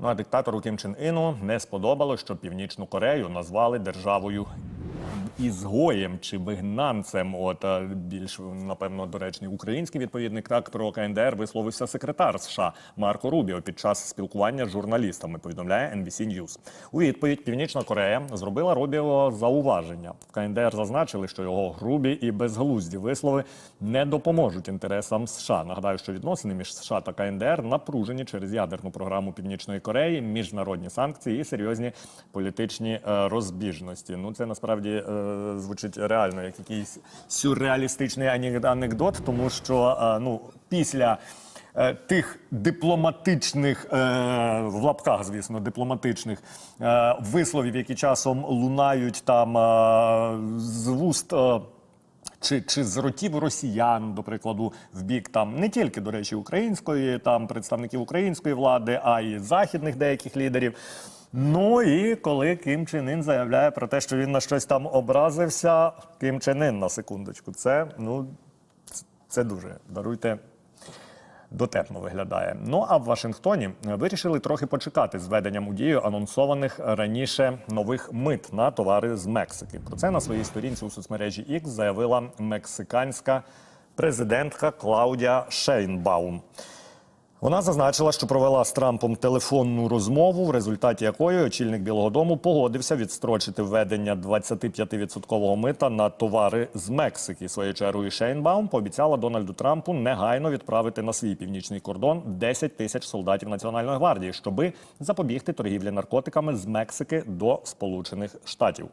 Ну а диктатору Кім Чен Іну не сподобалось, що Північну Корею назвали державою ізгоєм чи вигнанцем. От більш напевно доречний український відповідник так про КНДР висловився секретар США Марко Рубіо під час спілкування з журналістами. Повідомляє NBC News. У відповідь Північна Корея зробила Рубіо зауваження. В КНДР зазначили, що його грубі і безглузді вислови не допоможуть інтересам США. Нагадаю, що відносини між США та КНДР напружені через ядерну програму Північної Кореї, міжнародні санкції і серйозні політичні е, розбіжності. Ну це насправді е, звучить реально як якийсь сюрреалістичний анек- анекдот, тому що е, ну після. е, Тих дипломатичних е, в лапках, звісно, дипломатичних висловів, які часом лунають там з вуст чи, чи з ротів росіян, до прикладу, в бік там не тільки, до речі, української, там представників української влади, а й західних деяких лідерів. Ну і коли Ким Чен Ін заявляє про те, що він на щось там образився, Ким Чен Ін, на секундочку, це ну це дуже даруйте. Дотепно виглядає. Ну а в Вашингтоні вирішили трохи почекати з введенням у дію анонсованих раніше нових мит на товари з Мексики. Про це на своїй сторінці у соцмережі X заявила мексиканська президентка Клаудія Шейнбаум. Вона зазначила, що провела з Трампом телефонну розмову, в результаті якої очільник Білого Дому погодився відстрочити введення 25% мита на товари з Мексики. Своєю чергою Шейнбаум пообіцяла Дональду Трампу негайно відправити на свій північний кордон 10 тисяч солдатів Національної гвардії, щоби запобігти торгівлі наркотиками з Мексики до Сполучених Штатів.